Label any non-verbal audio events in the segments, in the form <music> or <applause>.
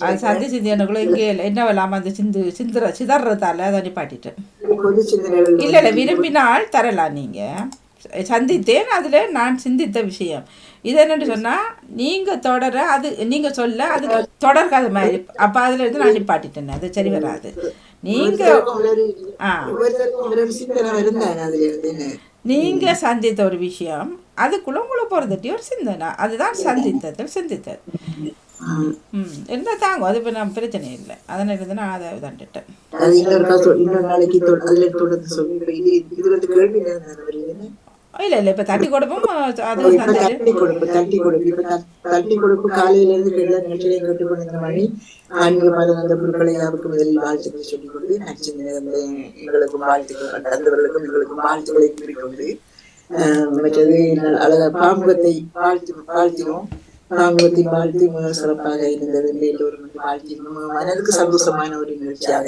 அது சந்தி சிந்தியனுக்குள்ள இங்கே இல்லை என்ன இல்லாமல் அந்த சிந்து சிந்துற சிதறதால அதை நிப்பாட்டிட்டேன் இல்லை இல்லை விரும்பினால் தரலாம் நீங்கள் சந்தித்தேன் அதில் நான் சிந்தித்த விஷயம் இது என்னன்னு சொன்னால் நீங்கள் தொடர அது நீங்கள் சொல்ல அது தொடர்காத மாதிரி அப்போ அதில் இருந்து நான் நிப்பாட்டிட்டேன் அது சரி வராது நீங்கள் ஒரு ஆ நீங்கள் சந்தித்த ஒரு விஷயம் அதுக்குள்ள உங்களை போகிறதுட்டி ஒரு சிந்தனை அதுதான் சந்தித்ததில் சிந்தித்தது இருந்தால் தாங்கும். அது இப்போ நான் பிரச்சனை இல்லை. அதனால் இருந்து நான் அதை தண்டுட்டேன் அது இன்னொரு இன்னொரு நாளைக்கு அதுல தொடர்ந்து சொல்லி. இப்ப இது இது வந்து கேள்வி இல்லை இல்லை. இப்போ தட்டி கொடுப்போம். அது தட்டி கொடுப்பு தட்டி கொடுப்பு இப்ப தட்டி கொடுப்பு காலையில இருந்து எல்லா நிகழ்ச்சிகளையும் கேட்டு கொண்டிருந்த மாதிரி ஆன்மீக பாதம் அந்த குழுக்களை யாருக்கு முதலில் வாழ்த்துக்களை சொல்லிக் கொண்டு நச்சிந்த எங்களுக்கும் வாழ்த்துக்கள் தந்தவர்களுக்கும் எங்களுக்கும் வாழ்த்துக்களை கூறிக்கொண்டு மற்றது அழகா பாமுகத்தை வாழ்த்து வாழ்த்தினோம். பாமுகத்தின் வாழ்த்தி மிக சிறப்பாக இருந்தது. எல்லோரும் வந்து மனதுக்கு சந்தோஷமான ஒரு நிகழ்ச்சியாக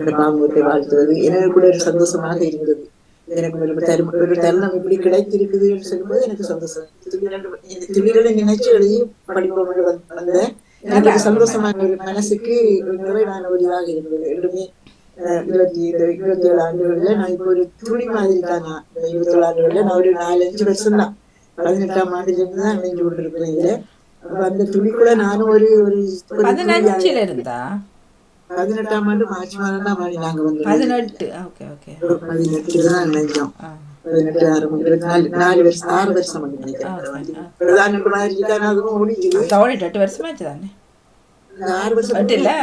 இந்த பாமுகத்தை வாழ்த்துவது எனக்கு கூட ஒரு சந்தோஷமாக இருந்தது. எனக்கு ஒரு தரும் ஒரு தருணம் இப்படி கிடைத்திருக்குது என்று சொல்லும்போது எனக்கு சந்தோஷம். இந்த துளிகளை நினைச்சு எழுதி படிப்போம் வந்த எனக்கு சந்தோஷமான ஒரு மனசுக்கு நிறைவான ஒரு இதாக இருந்தது ரெண்டுமே இருபத்தி இருபத்தி ஏழு ஆண்டுகள்ல நான் இப்போ ஒரு துளி மாதிரி தான் நான் இருபத்தி ஏழு ஆண்டுகள்ல நான் ஒரு நாலஞ்சு வருஷம் தான் பதினெட்டாம் ஆண்டுல இருந்து தான் நினைஞ்சு கொண்டிருக்கிறேன் இதுல. துளிக்குள்ள நானும் ஒரு ஒரு ஒரு பதினஞ்சில் இருந்தா பதினெட்டாம் ஆண்டு மார்ச் மாதம் மாறி நாங்க வந்து பதினெட்டு ஓகே ஓகே பதினெட்டுல தான் நினைச்சோம் ஆ பதினெட்டு ஆறு இருபத்தி நாலு நாலு வருஷம் ஆறு வருஷம் நினைக்கிறேன் பிரதான மாதிரி இருக்கான அதுவும் ஓடிக்குது தோழிட்டு எட்டு தானே ஆறு வருஷம் எட்டு இல்லை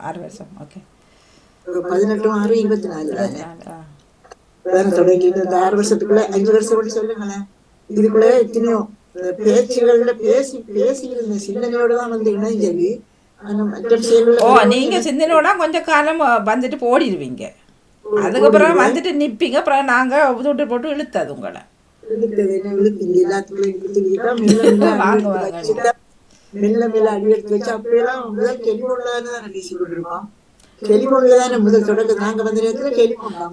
ஆறு வருஷம் ஓகே பதினெட்டும் ஆறு இருபத்தி நாலு தானே ஆ வேற தொடங்கி இந்த ஆறு வருஷத்துக்குள்ள அஞ்சு வருஷம் சொல்லுங்களேன் இதுக்குள்ள எத்தனையோ பேச்சுகள்ல பேசி பேசி இருந்த சிந்தனையோட தான் வந்து இணைஞ்சது. ஓ நீங்க சிந்தனோட கொஞ்சம் காலம் வந்துட்டு போடிடுவீங்க அதுக்கப்புறம் வந்துட்டு நிப்பீங்க. அப்புறம் நாங்க விட்டு போட்டு இழுத்தது உங்களை. <laughs> மெல்ல மெல்ல அடி எடுத்து வச்சு அப்படியெல்லாம் முதல் டெலிபோன்ல தானே தானே பேசி கொண்டிருக்கோம் டெலிபோன்ல தானே முதல் தொடக்க நாங்க வந்த நேரத்துல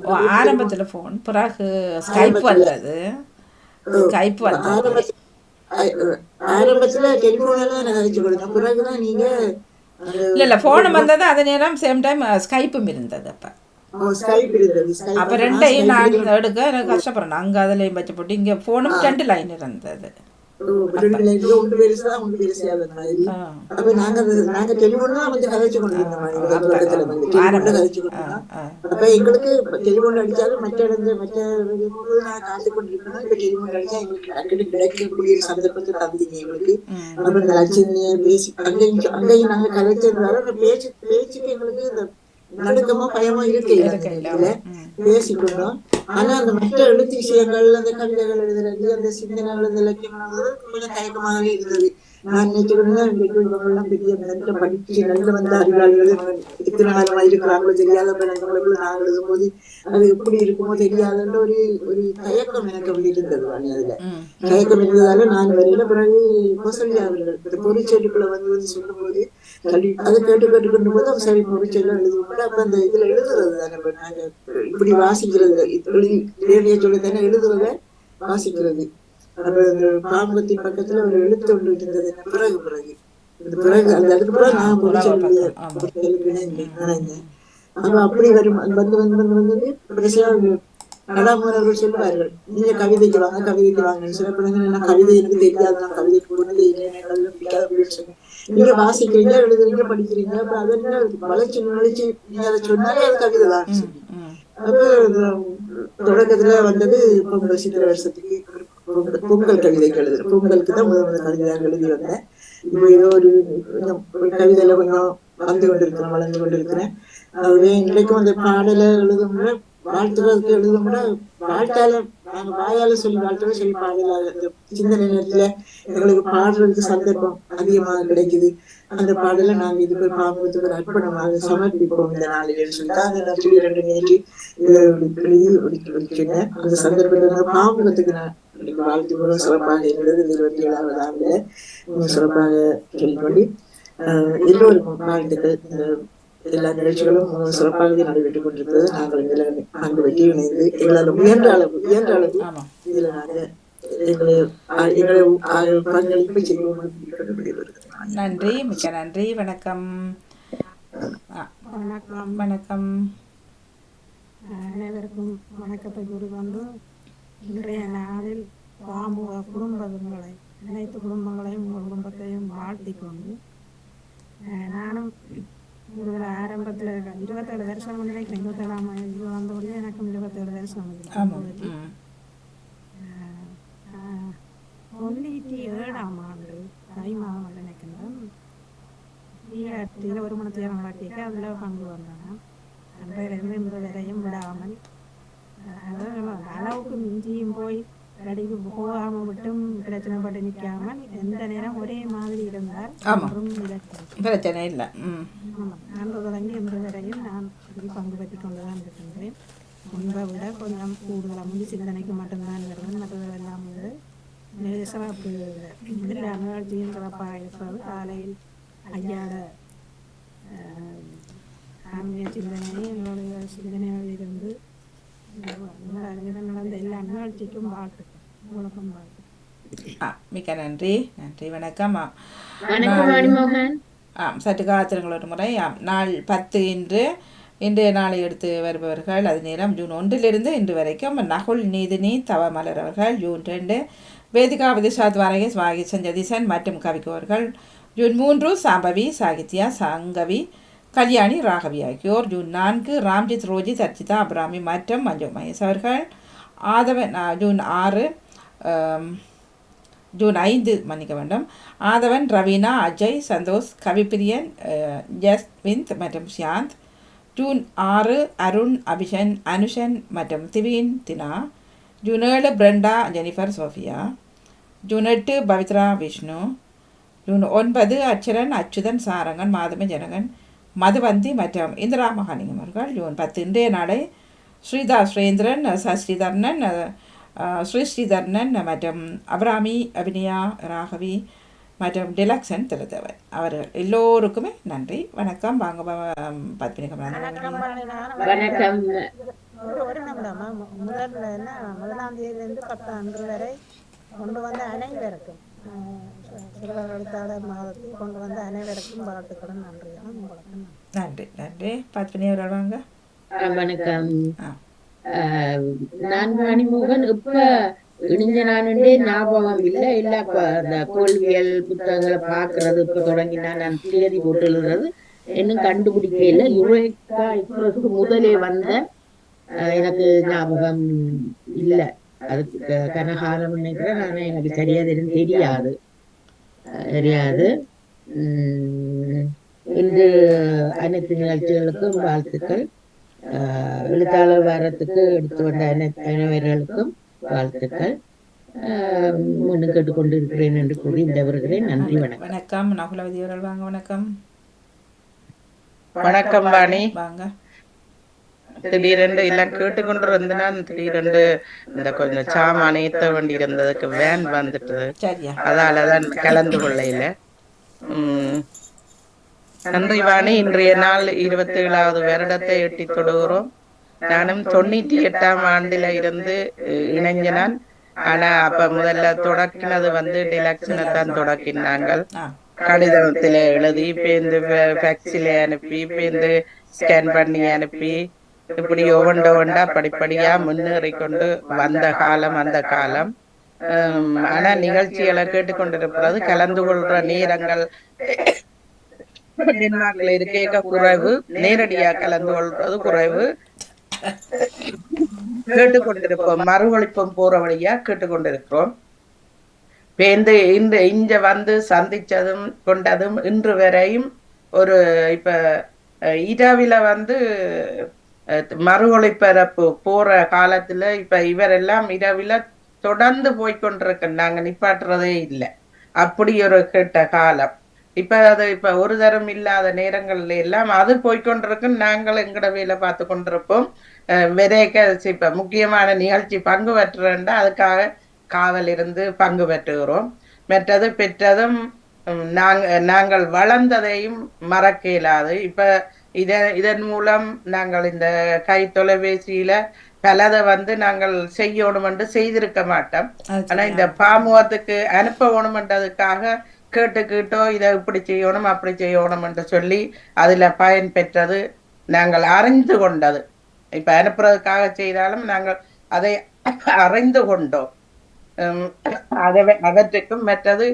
ஓ ஆரம்பத்துல ஃபோன் பிறகு ஸ்கைப் வந்தது. ஸ்கைப் வந்தது. ஆரம்பத்துல டெலிபோன்ல தான் கழிச்சு கொடுத்தேன். பிறகுதான் நீங்க இல்ல இல்ல ஃபோனும் வந்தது அதே நேரம் சேம் டைம் ஸ்கைப்பும் இருந்தது அப்ப. அப்ப ரெண்டையும் நான் எடுக்க எனக்கு கஷ்டப்படுறேன். அங்க அதுலயும் வச்சு போட்டு இங்க ஃபோனும் ரெண்டு லைன் இருந்தது. ஒன்று பெருசா ஒன்று பெருசாத மாதிரி. அப்ப நாங்க நாங்க கதைச்சு டெலிபோன்ல கதைச்சு கொண்டிருந்தோம் ஆ. அப்ப எங்களுக்கு டெலிபோன் அடிச்சாலும் மற்ற இடத்துல மற்ற நான் காத்து கொண்டிருக்கணும் இப்ப டெலிபோன் அடிச்சா எங்களுக்கு டக்குனு கிடைக்கக்கூடிய சந்தர்ப்பத்தை தந்தீங்க எங்களுக்கு. அப்ப இந்த லட்சுமியை பேசி அங்கேயும் அங்கேயும் நாங்க கதைச்சதுனால பேச்சு பேச்சுக்கு எங்களுக்கு இந்த நடுக்கமோ பயமோ இருக்கு இதுல பேசிக்கொண்டோம் ஆனா அந்த மற்ற எழுத்து விஷயங்கள் அந்த கவிதைகள் எழுதுறது அந்த சிந்தனைகள் அந்த எழுதுறது கொஞ்சம் தயக்கமாகவே இருந்தது. நான் நினைச்சுக்கணும் இவங்கெல்லாம் பெரிய நல்ல படிச்சு நல்ல வந்த அறிவாளிகள் இத்தனை இருக்கிறாங்களோ தெரியாத பிள்ளைங்களுக்கு நான் எழுதும்போது அது எப்படி இருக்குமோ தெரியாதுன்ற ஒரு ஒரு தயக்கம் எனக்கு அப்படி இருந்தது தயக்கம் இருந்ததால நான் வரையில பிறகு அவர்கள் இந்த பொறிச்செடிக்குள்ள வந்து வந்து சொல்லும்போது கல்வி அதை கேட்டு கேட்டு கொண்டு போது அவங்க சரி பொறிச்செல்லாம் எழுதுவோம் அப்ப அந்த இதுல எழுதுறது தானே நாங்க இப்படி வாசிக்கிறது எழுதி தேவையை சொல்லி தானே எழுதுறத வாசிக்கிறது. பாம்பத்தின் பக்கத்துல ஒரு எழுத்து ஒன்று இருந்தது. பிறகு பிறகு. பிறகு அந்த அதுக்கு பிறகு நான் இணைந்தேன் அப்ப அப்படி வரும் வந்து வந்து வந்து வந்து கடைசியா சொல்லுவார்கள் நீங்க கவிதைக்கு வாங்க கவிதைக்கு வாங்கன்னு சில பிள்ளைங்க என்ன கவிதை எனக்கு தெரியாது நான் எனக்கு அதெல்லாம் பிடிக்காது அப்படின்னு சொன்னேன் நீங்க வாசிக்கிறீங்க எழுதுறீங்க படிக்கிறீங்க அப்ப அது என்ன வளர்ச்சி நுழைச்சி நீங்க அதை சொன்னாலே அது கவிதை தான். அப்ப தொடக்கத்துல வந்தது பொங்கல் சித்திர வருஷத்துக்கு பொங்கல் பொங்கல் கவிதைக்கு எழுதுறேன். பொங்கலுக்கு தான் முதல் முதல் கவிதையாக எழுதி வந்தேன். இப்போ ஏதோ ஒரு கவிதையில கொஞ்சம் வந்து கொண்டிருக்கிறேன் வளர்ந்து கொண்டிருக்கிறேன். அதுவே இன்றைக்கும் அந்த பாடலை எழுதும் வாழ்த்துறதுக்கு எழுதும் வாழ்த்தால நாங்க வாயால சொல்லி வாழ்த்துறோம் சொல்லி பாடலாக அந்த சிந்தனை நேரத்துல எங்களுக்கு பாடுறதுக்கு சந்தர்ப்பம் அதிகமாக கிடைக்குது. அந்த பாடலை நாங்க இது போய் பாம்பத்துக்கு ஒரு அர்ப்பணமாக சமர்ப்பிப்போம் இந்த நாளில் சொல்லிட்டு அந்த நான் சொல்லி ரெண்டு நேற்று எழுதி அந்த சந்தர்ப்பத்தை நான் பாம்பகத்துக்கு நான் வாழ்த்து மிக சிறப்பாக இருந்தது இந்த இருபத்தி ஏழாவது ஆண்டுல மிக சிறப்பாக ஆஹ் எல்லோருக்கும் வாழ்த்துக்கள் இந்த எல்லா நிகழ்ச்சிகளும் சிறப்பாகவே நடைபெற்றுக் கொண்டிருக்கிறது நாங்கள் இதில் நான்கு வெற்றி இணைந்து எங்களால் முயன்ற அளவு முயன்ற அளவு இதுல நாங்க எங்களை எங்களை பங்களிப்பு செய்வோம் நன்றி மிக்க நன்றி வணக்கம். வணக்கம். வணக்கம். அனைவருக்கும் வணக்கத்தை கூறிக்கொண்டு இன்றைய நாளில் பாமுக குடும்பங்களை அனைத்து குடும்பங்களையும் உங்கள் குடும்பத்தையும் வாழ்த்திக் கொண்டு நானும் இதில் ஆரம்பத்தில் இருபத்தேழு வருஷம் நினைக்கிறேன் இருபத்தேழாம் இது வந்தபடியே எனக்கும் இருபத்தேழு வருஷம் தொண்ணூற்றி ஏழாம் ஆண்டு தை மாதம் நினைக்கின்றேன். ஈராட்டில் ஒரு மணி தேரம் காட்டிக்க அதில் பங்கு வந்தேன். அன்றையிலிருந்து இன்று வரையும் விடாமல் அளவுக்கு மிஞ்சியும் போய் கடைக்கு போகாமல் விட்டும் பிரச்சனைப்பட்டு நிற்காமல் எந்த நேரம் ஒரே மாதிரி இருந்தால் பிரச்சனை இல்லை அன்று தொடங்கி இன்று வரையும் நான் பங்கு பெற்றி கொண்டு தான் இருக்கின்றேன். முன்பை விட கொஞ்சம் கூடுதலாக முந்தி சிந்தனைக்கு மட்டும்தான் வருவேன் மற்றதெல்லாம் வந்து சிறப்பு எல்லா நிகழ்ச்சியும் சிறப்பாக இருக்கிறது. காலையில் ஐயாட ஆன்மீக சிந்தனை எங்களுடைய சிந்தனையில் இருந்து நடந்த எல்லா நிகழ்ச்சிக்கும் மிக்க நன்றி நன்றி வணக்கம் ஆம் சற்று காத்திருங்கள் ஒரு முறை ஆம் நாள் பத்து இன்று இன்றைய நாளை எடுத்து வருபவர்கள் அது நேரம் ஜூன் ஒன்றிலிருந்து இன்று வரைக்கும் நகுல் நீதினி தவமலர் அவர்கள் ஜூன் ரெண்டு வேதிகா விதிஷாத் வாரகேஸ் வாகிசன் ஜதீசன் மற்றும் கவிக்கோர்கள் ஜூன் மூன்று சாம்பவி சாகித்யா சங்கவி கல்யாணி ராகவி ஆகியோர் ஜூன் நான்கு ராம்ஜித் ரோஜித் அர்ச்சிதா அப்ராமி மற்றும் மஞ்சு மகேஷ் அவர்கள் ஆதவன் ஜூன் ஆறு ஜூன் ஐந்து மன்னிக்க வேண்டும் ஆதவன் ரவீனா அஜய் சந்தோஷ் கவிப்பிரியன் அஹ், ஜஸ்விந்த் மற்றும் ஷியாந்த் ஜூன் ஆறு அருண் அபிஷன் அனுஷன் மற்றும் திவீன் தினா ஜூன் ஏழு பிரண்டா ஜெனிஃபர் சோஃபியா ஜூன் எட்டு பவித்ரா விஷ்ணு ஜூன் ஒன்பது அச்சரன் அச்சுதன் சாரங்கன் மாதம ஜனகன் மதுவந்தி மற்றும் இந்திரா மகாலிங்கம் அவர்கள் ஜூன் பத்து இன்றைய நாளை ஸ்ரீதா ஸ்ரீந்திரன் சஸ்ரீதர்ணன் அஹ், ஸ்ரீ ஸ்ரீதர்ணன் மற்றும் அபிராமி அபினியா ராகவி மற்றும் டிலக்ஷன் திருத்தவன் அவர்கள் எல்லோருக்குமே நன்றி. வணக்கம். வாங்க பத்மினி வணக்கம் ஒரு நிமிடமா முதல்ல முதலாம் தேதியிலிருந்து பத்தாம் அன்று வரை கொண்டு வந்த அனைவருக்கும் மாதத்தில் கொண்டு வந்த அனைவருக்கும் வாழ்த்துக்களும் நன்றிகளும் உங்களுக்கு நன்றி. நன்றி நன்றி. பத்மினி அவர்கள் வாங்க வணக்கம். நான் மணிமோகன். இப்ப இணைஞ்ச நானுண்டே ஞாபகம் இல்ல. இல்ல அந்த கோல்வியல் புத்தகங்களை பாக்குறது இப்ப தொடங்கினா நான் தேதி போட்டு எழுதுறது. இன்னும் கண்டுபிடிக்க இல்லை. யுரேக்கா எக்ஸ்பிரஸ்க்கு முதலே வந்த எனக்கு ஞாபகம் இல்ல. அதுக்கு க- கனகாலம் நினைக்கிறேன். எனக்கு சரியா தெரியும். தெரியாது. தெரியாது. உம் இன்று அனைத்து நிகழ்ச்சிகளுக்கும் வாழ்த்துக்கள். ஆஹ் எழுத்தாளர் வாரத்துக்கு எடுத்து வந்த அனை- அனைவர்களுக்கும் வாழ்த்துக்கள். ஆஹ் மீண்டும் கேட்டுக்கொண்டிருக்கிறேன் என்று கூறி விடைபெறுகிறேன். நன்றி வணக்கம். வணக்கம். நகுலவதி அவர்கள் வாங்க. வணக்கம். வணக்கம் வாணி. வாங்க. திடீரென்று எல்லாம் கேட்டுக்கொண்டு இருந்தனா திடீரென்று இந்த கொஞ்சம் சாமான் ஏத்த வேண்டி இருந்ததுக்கு வேன் வந்துட்டு அதாலதான் கலந்து கொள்ளையில. உம் நன்றி வாணி. இன்றைய நாள் இருபத்தி ஏழாவது வருடத்தை எட்டி தொடுகிறோம். நானும் தொண்ணூத்தி எட்டாம் ஆண்டுல இருந்து இணைஞ்சனான். ஆனா அப்ப முதல்ல தொடக்கினது வந்து டிலக்ஷனை தான் தொடக்கினாங்கள் ஆ. கடிதத்துல எழுதி பேருந்து ஃபேக்ஸில அனுப்பி பேருந்து ஸ்கேன் பண்ணி அனுப்பி இப்படி ஒவ்வொண்ட ஒவ்வொண்டா படிப்படியா முன்னேறி கொண்டு வந்த காலம் அந்த காலம். ஆனா நிகழ்ச்சிகளை கேட்டுக்கொண்டிருப்பது கலந்து கொள்ற நேரங்கள். இருக்க குறைவு நேரடியா கலந்து கொள்றது குறைவு. கேட்டுக்கொண்டிருப்போம் மறுவழிப்பம் போற வழியா கேட்டுக்கொண்டிருக்கிறோம். பேந்து இந்த இந்த இங்க வந்து சந்திச்சதும் கொண்டதும் இன்று வரையும் ஒரு இப்ப இரவில வந்து மறு ஒளிபரப்பு போற காலத்துல இப்ப இவரெல்லாம் இரவில தொடர்ந்து போய்கொண்டிருக்க நாங்க நிப்பாட்டுறதே இல்லை. அப்படி ஒரு கெட்ட காலம். இப்ப அது இப்ப ஒரு தரம் இல்லாத நேரங்கள்ல எல்லாம் அது போய்கொண்டிருக்கு நாங்கள் எங்கட வேலை பார்த்து கொண்டிருப்போம். அஹ், விதைக்க இப்ப முக்கியமான நிகழ்ச்சி பங்கு பெற்றுறேன்டா அதுக்காக காவல் இருந்து பங்கு பெற்றுகிறோம். மற்றது பெற்றதும் நாங்கள் நாங்க நாங்கள் வளர்ந்ததையும் மறக்க இயலாது. இப்ப இத இதன் மூலம் நாங்கள் இந்த கை தொலைபேசியில பலதை வந்து நாங்கள் செய்யணும் என்று செய்திருக்க மாட்டோம். ஆனா இந்த பாமுகத்துக்கு அனுப்பணும்ன்றதுக்காக கேட்டு கேட்டோ இதை இப்படி செய்யணும் அப்படி செய்யணும் என்று சொல்லி அதுல பயன் பெற்றது நாங்கள் அறிந்து கொண்டது. இப்ப அனுப்புறதுக்காக செய்தாலும் நாங்கள் அதை அறிந்து கொண்டோம். அதை அவற்றுக்கும் மற்றது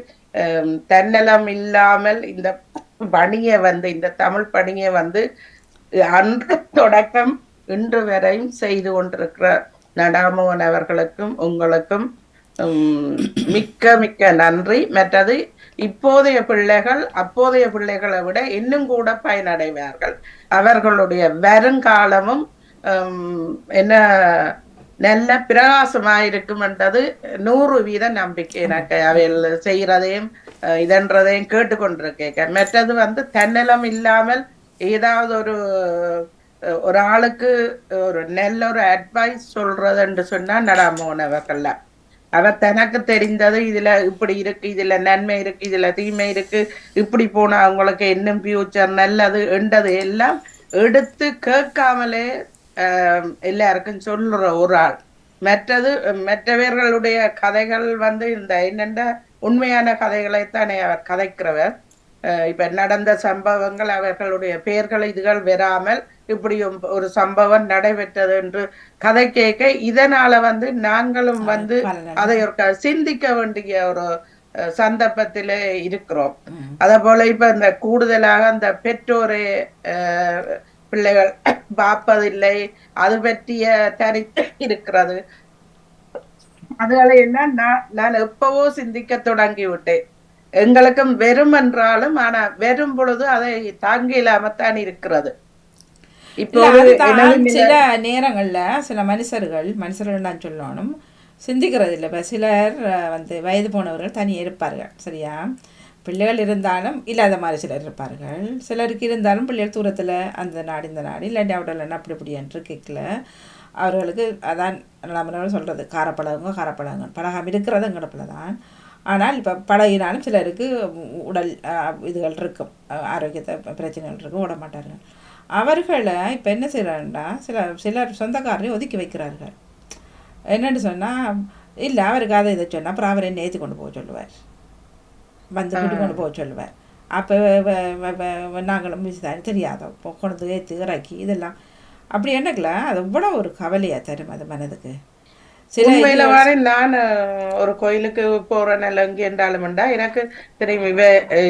தன்னலம் இல்லாமல் இந்த பணியை வந்து இந்த தமிழ் பணியை வந்து அன்று தொடக்கம் இன்று வரையும் செய்து கொண்டிருக்கிற நடாமோகன் அவர்களுக்கும் உங்களுக்கும் உம், மிக்க மிக்க நன்றி. மற்றது இப்போதைய பிள்ளைகள் அப்போதைய பிள்ளைகளை விட இன்னும் கூட பயனடைவார்கள். அவர்களுடைய வருங்காலமும் என்ன நல்ல பிரகாசமாயிருக்கும் என்றது நூறு வீத நம்பிக்கை எனக்கு. அவையில் செய்கிறதையும் இதன்றதையும் கேட்டுக்கொண்டிருக்கேன் மற்றது வந்து தன்னலம் இல்லாமல் ஏதாவது ஒரு ஒரு ஆளுக்கு ஒரு நல்ல ஒரு அட்வைஸ் சொல்றதுன்னு சொன்னா நடாமோனவர்கள்ல அவ தனக்கு தெரிந்தது இதுல இப்படி இருக்கு இதுல நன்மை இருக்கு இதுல தீமை இருக்கு இப்படி போனா அவங்களுக்கு இன்னும் ஃபியூச்சர் நல்லது என்றது எல்லாம் எடுத்து கேட்காமலே எல்லாருக்கும் சொல்லுற ஒரு ஆள் மற்றது மற்றவர்களுடைய கதைகள் வந்து இந்த என்னென்ன உண்மையான கதைகளைத்தானே அவர் கதைக்கிறவர். இப்ப நடந்த சம்பவங்கள் அவர்களுடைய பெயர்கள் இதுகள் வராமல் இப்படி ஒரு- சம்பவம் நடைபெற்றது என்று கதை கேட்க இதனால வந்து நாங்களும் வந்து. அதை ஒரு சிந்திக்க வேண்டிய ஒரு சந்தர்ப்பத்திலே இருக்கிறோம். அதே போல இப்ப இந்த கூடுதலாக அந்த பெற்றோரை பிள்ளைகள் பார்ப்பதில்லை அது பற்றிய தனி இருக்கிறது. அதுகளை என்ன நான் எப்பவோ சிந்திக்க தொடங்கி விட்டேன் எங்களுக்கும் வெறும் என்றாலும் ஆனா வெறும் பொழுது அதை தாங்க இல்லாமத்தான் இருக்கிறது. நிலை- சில நேரங்கள்ல சில மனுஷர்கள் மனுஷர்கள் நான் சொல்லணும் சிந்திக்கிறது இல்லை. இப்போ சிலர் வந்து வயது போனவர்கள் தனியாக இருப்பார்கள் சரியா? பிள்ளைகள் இருந்தாலும் இல்லாத மாதிரி சிலர் இருப்பார்கள். சிலருக்கு இருந்தாலும் பிள்ளைகள் தூரத்தில் அந்த நாடு இந்த நாடு இல்லாட்டி அவடல அப்படி இப்படி என்று கேட்கல. அவர்களுக்கு அதான் நம்ம சொல்கிறது காரப்பழகுங்க காரப்பழகுங்க பழகாம இருக்கிறது எங்கடப்பில் தான் ஆனால் இப்போ பழகினாலும் சிலருக்கு உடல் இதுகள் இருக்கும். ஆரோக்கியத்தை பிரச்சனைகள் இருக்கும் விட மாட்டார்கள். அவர்களை இப்போ என்ன செய்கிறாங்கன்னா சில சிலர் சொந்தக்காரரையும் ஒதுக்கி வைக்கிறார்கள். என்னன்னு சொன்னால் இல்லை அவருக்கு அதை இதை சொன்னால் அப்புறம் அவரை என்ன ஏற்றி கொண்டு போக சொல்லுவார். வந்து கூட்டி கொண்டு போக சொல்லுவார். அப்போ நாங்களும் தெரியாத கொண்டு ஏற்று இறக்கி இதெல்லாம் அப்படி என்னக்கல அது இவ்வளோ ஒரு கவலையாக தரும் அது மனதுக்கு. உண்மையில வாரி நான் ஒரு கோயிலுக்கு போற எங்க என்றாலும்டா எனக்கு தெரியும் இவ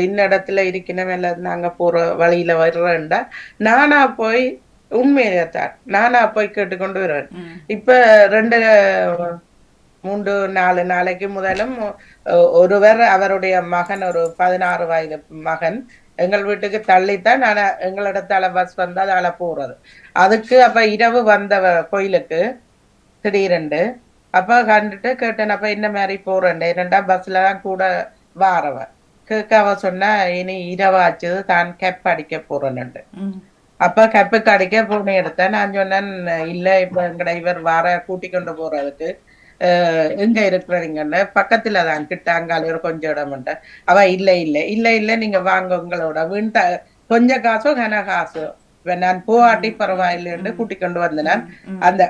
இந்த இடத்துல இருக்கணும் நாங்க போற வழியில வர்றேன்டா. நானா போய் உண்மையிலே தான் நானா போய் கேட்டுக்கொண்டு வருவேன். இப்ப ரெண்டு மூன்று நாலு நாளைக்கு முதலும் ஒருவர் அவருடைய மகன் ஒரு பதினாறு வயது மகன் எங்கள் வீட்டுக்கு தள்ளித்தான் நான் எங்களிடத்தால பஸ் வந்தா அதால போறது. அதுக்கு அப்ப இரவு வந்தவ கோயிலுக்கு திடீரெண்டு அப்ப கண்டுட்டு கேட்டேன் அப்ப என்ன மாதிரி போறேன்? இரண்டாம் பஸ்ல தான் கூட வாரவ. கேட்க அவ சொன்னா இனி இரவாச்சு தான் கேப் அடிக்க போறேன்னுட்டு ம். அப்ப கப்புக்கு அடிக்க பூனை எடுத்தேன் நான் சொன்னேன் இல்ல இப்ப எங்கட இவர் வார கூட்டி கொண்டு போறதுக்கு. எங்க இருக்கிறீங்கன்னு பக்கத்துல தான் கிட்ட அங்கால ஒரு கொஞ்சம் இடம் அவ இல்ல இல்ல. இல்ல இல்ல நீங்க வாங்க உங்களோட. வீண்ட கொஞ்ச காசோ கன காசோ. இப்ப நான் போவாட்டி பரவாயில்லைன்னு கூட்டி கொண்டு வந்தேன் அந்த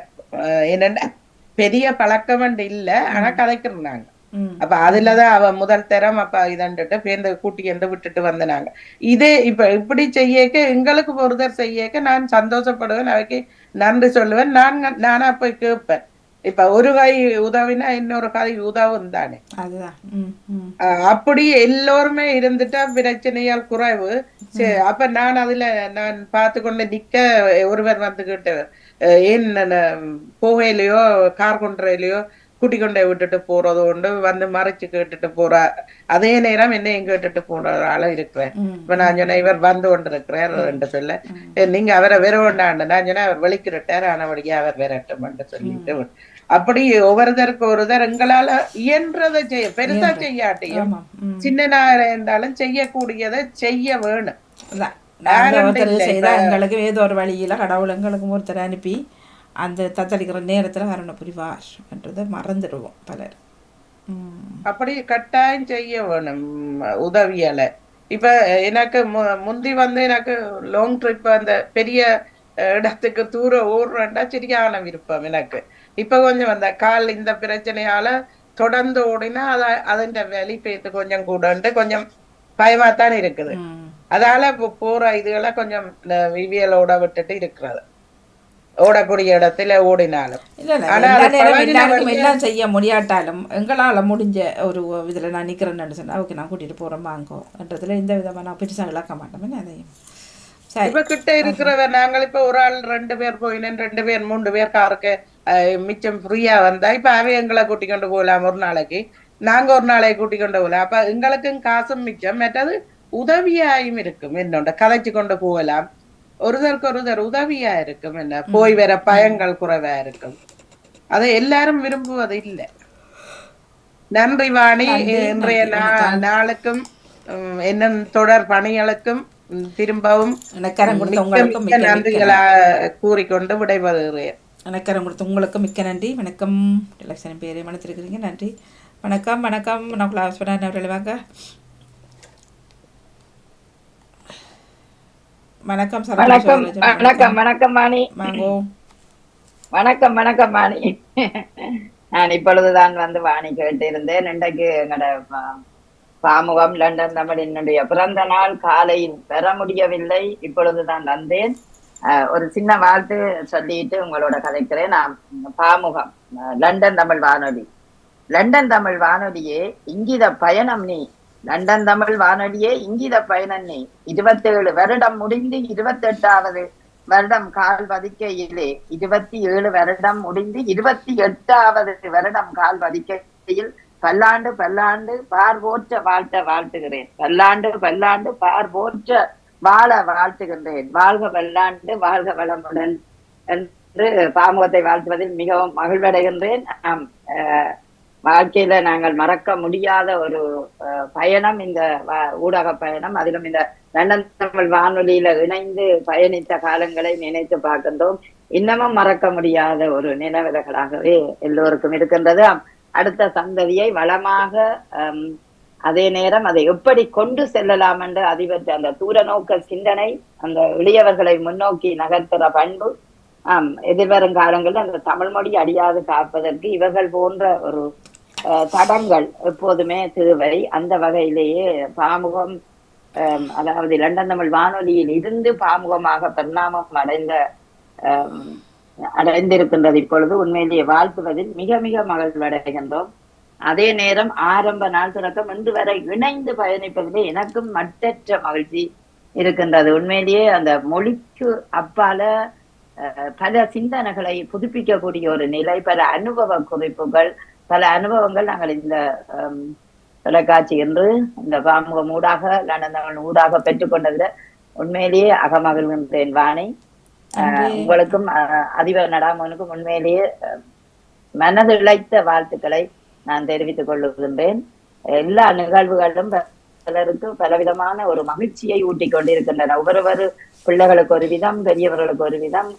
என்னன்னா? பெரிய பழக்கம் இல்ல. ஆனா கதைக்கிறாங்க ம். அப்ப அதுலதான் அவ முதல் தரம். அப்ப இதண்டுட்டு பேருந்து கூட்டி என்று விட்டுட்டு வந்தனாங்க. இதே இப்ப இப்படி செய்யக்க எங்களுக்கு ஒருத்தர் செய்யக்க நான் சந்தோஷப்படுவேன். அவைக்கு நன்றி சொல்லுவேன். நான் நானா போய் கேட்பேன். இப்ப ஒரு கை உதவினா இன்னொரு கை உதவும் தானே. அப்படி எல்லோருமே இருந்துட்டா பிரச்சனையால் குறைவு. அப்ப நான் அதுல நான் பார்த்து கொண்டு நிக்க ஒருவர் வந்து கேட்டவர் அஹ் ஏன் நான் போகையிலயோ கார் கொண்டுலையோ கூட்டி கொண்டே விட்டுட்டு போறது உண்டு? வந்து மறைச்சு கேட்டுட்டு போறா. அதே நேரம் என்னையும் கேட்டுட்டு போற ஆளும் இருக்கிறேன். இப்ப நான் சொன்னேன் இவர் வந்து கொண்டு இருக்கிறார் என்று சொல்ல "ஏ, நீங்க அவரை வெற வேண்டாண்டு நான் சொன்னேன் அவர் வெளிக்கிட்டார் ஆனபடியே அவர் விரட்டும் என்று சொல்லிட்டு அப்படி ஒவ்வொருத்தருக்கு ஒருத்தர் எங்களால இயன்றதை செய்ய பெருசா செய்யாட்டியும். சின்னனா இருந்தாலும் செய்யக்கூடியதை செய்ய வேணும். எங்களுக்கு ஏதோ ஒரு வழியில் கடவுள் எங்களுக்கு ஒருத்தர் அனுப்பி அந்த தத்தளிக்கிற நேரத்தில் கருணை புரிவார் என்றதை மறந்துடுவோம் பலர். அப்படி கட்டாயம் செய்ய வேணும் உதவியால. இப்ப எனக்கு முந்தி வந்து எனக்கு லாங் ட்ரிப் அந்த பெரிய இடத்துக்கு தூரம் ஓடுறேன்டா சரியான விருப்பம் எனக்கு. இப்ப கொஞ்சம் அந்த கால் இந்த பிரச்சனையால தொடர்ந்து ஓடினா அத அதன் வெளி பேத்து கொஞ்சம் கூடன்ட்டு கொஞ்சம் பயமாத்தான் இருக்குது. ம். அதால இப்போ போற இதுகளை கொஞ்சம் விவியலோட விட்டுட்டு இருக்கிறது. ஓடக்கூடிய இடத்துல ஓடினாலும். எல்லாம் செய்ய முடியாட்டாலும் எங்களால முடிஞ்ச ஒரு இதுல நான் நிக்கிறேன்னு சொன்னா ஓகே நான் கூட்டிட்டு போறேன் வாங்கோ. என்றதுல எந்த விதமா நான் பெருசா இழக்க மாட்டேன். அதையும். இப்ப கிட்ட இருக்கிறவ நாங்கள் இப்ப ஒரு ஆள் ரெண்டு பேர் போயினேன் ரெண்டு பேர் மூன்று பேர் காருக்கு மிச்சம் ஃப்ரீயா வந்தா இப்ப அவ எங்களை கூட்டி கொண்டு போகலாம் ஒரு நாளைக்கு நாங்க ஒரு நாளைக்கு கூட்டி கொண்டு போகலாம் அப்ப எங்களுக்கும் காசும் மிச்சம் மற்றது உதவியாயும் இருக்கும் என்னோட கதைச்சு கொண்டு போகலாம் ஒருதருக்கு ஒருதர் உதவியா இருக்கும் என்ன போய் வர பயங்கள் குறைவா இருக்கும் அதை எல்லாரும் விரும்புவது இல்லை நன்றி வாணி இன்றைய. நாளுக்கும் உம், இன்னும் தொடர் பணிகளுக்கும் திரும்பவும் நன்றிகளா கூறிக்கொண்டு விடைபெறுகிறேன் எனக்கரம் கொடுத்த உங்களுக்கும் மிக்க நன்றி. வணக்கம். எலெக்ஷன் பேரை மனத்திருக்கிறீங்க நன்றி. வணக்கம் வணக்கம். நான் கிளாஸ் பண்ண அவர்களை வாங்க. வணக்கம் வணக்கம். வணக்கம் வணக்கம் வாணி வாங்கோ வணக்கம் வணக்கம் வாணி நான் இப்பொழுதுதான் வந்து வாணி கேட்டிருந்தேன். இன்றைக்கு எங்களோட பாமுகம் லண்டன் தமிழ் என்னுடைய பிறந்த நாள். காலையில் பெற முடியவில்லை. இப்பொழுதுதான் வந்தேன். ஒரு சின்ன வாழ்த்து சொல்லிட்டு உங்களோட கதைக்கிறேன். நான் பாமுகம் லண்டன் தமிழ் வானொலி. லண்டன் தமிழ் வானொலியே இங்கித பயணம் நீ. லண்டன் தமிழ் வானொலியே இங்கித பயணம் நீ. இருபத்தேழு வருடம் முடிந்து இருபத்தெட்டாவது வருடம் கால் வதிக்கையிலே. இருபத்தி ஏழு வருடம் முடிந்து இருபத்தி எட்டாவது வருடம் கால் வதிக்கையில் பல்லாண்டு பல்லாண்டு பார் போற்ற வாழ்த்த வாழ்த்துகிறேன். பல்லாண்டு பல்லாண்டு பார் போற்ற வாழ வாழ்த்துகின்றேன். வாழ்க பல்லாண்டு வாழ்க வளமுடன் என்று பாமுகத்தை வாழ்த்துவதில் மிகவும் மகிழ்வடைகின்றேன். ஆம், அஹ், வாழ்க்கையில நாங்கள் மறக்க முடியாத ஒரு அஹ், பயணம் இந்த வ- ஊடக பயணம். அதிலும் இந்த லண்டன் தமிழ் வானொலியில இணைந்து பயணித்த காலங்களை நினைத்து பார்க்கின்றோம். இன்னமும் மறக்க முடியாத ஒரு நினைவிலகளாகவே எல்லோருக்கும் இருக்கின்றது. அடுத்த சந்ததியை வளமாக ஹம், அதே நேரம் அதை எப்படி கொண்டு செல்லலாம் என்று அதிபர் அந்த தூர நோக்க சிந்தனை அந்த எளியவர்களை முன்னோக்கி நகர்த்துற பண்பு ஆம் எதிர்வரும் காலங்களில் அந்த தமிழ் மொழி அடியாது காப்பதற்கு இவர்கள் போன்ற ஒரு அஹ், தடங்கள் எப்போதுமே தேவை. அந்த வகையிலேயே பாமுகம் அஹ், அதாவது லண்டன் தமிழ் வானொலியில் இருந்து பாமுகமாக பரிணாமம் அடைந்த அஹ், அடைந்திருக்கின்றது இப்பொழுது. உண்மையிலேயே வாழ்த்துவதில் மிக மிக மகிழ்வடைகின்றோம். அதே நேரம் ஆரம்ப நாள் தொடக்கம் இன்று வரை இணைந்து பயணிப்பதிலே எனக்கும் மட்டற்ற மகிழ்ச்சி இருக்கின்றது உண்மையிலேயே அந்த மொழிக்கு அப்பால பல சிந்தனைகளை புதுப்பிக்கக்கூடிய ஒரு நிலை பல அனுபவ குறிப்புகள் பல அனுபவங்கள் நாங்கள் இந்த தொலைக்காட்சி என்று இந்த பாமுகம் ஊடாக லண்டன் ஊடாக பெற்றுக்கொண்டதில் உண்மையிலேயே அகமகிழ்கின்றேன் வாணி. உங்களுக்கும் அஹ், அதிபர் நடாமனுக்கும் உண்மையிலேயே அஹ், மனது இழைத்த வாழ்த்துக்களை நான் தெரிவித்துக் கொள்ளுகின்றேன் எல்லா நிகழ்வுகளும் பலருக்கு பலவிதமான ஒரு மகிழ்ச்சியை ஊட்டிக் கொண்டிருக்கின்றன ஒவ்வொருவர் பிள்ளைகளுக்கு ஒரு விதம் பெரியவர்களுக்கு ஒரு விதம்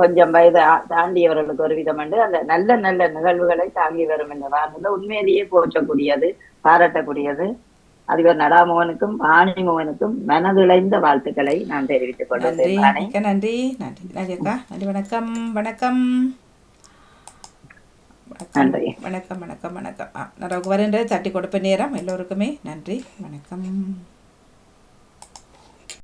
கொஞ்சம் வயது தாண்டியவர்களுக்கு ஒரு விதம் என்று அந்த நல்ல நல்ல நிகழ்வுகளை தாங்கி வரும் இந்த வாரத்தில் உண்மையிலேயே போற்றக்கூடியது பாராட்டக்கூடியது. அதிபர் நடாமோகனுக்கும் வாணிமோகனுக்கும் மனதிழைந்த வாழ்த்துக்களை நான் தெரிவித்துக் கொள்கிறேன் நன்றி நன்றி. நன்றி வணக்கம். வணக்கம். நன்றி. வணக்கம் வணக்கம் வணக்கம். ஆ நான் வருகின்ற தட்டி கொடுப்ப நேரம். எல்லோருக்குமே நன்றி. வணக்கம்.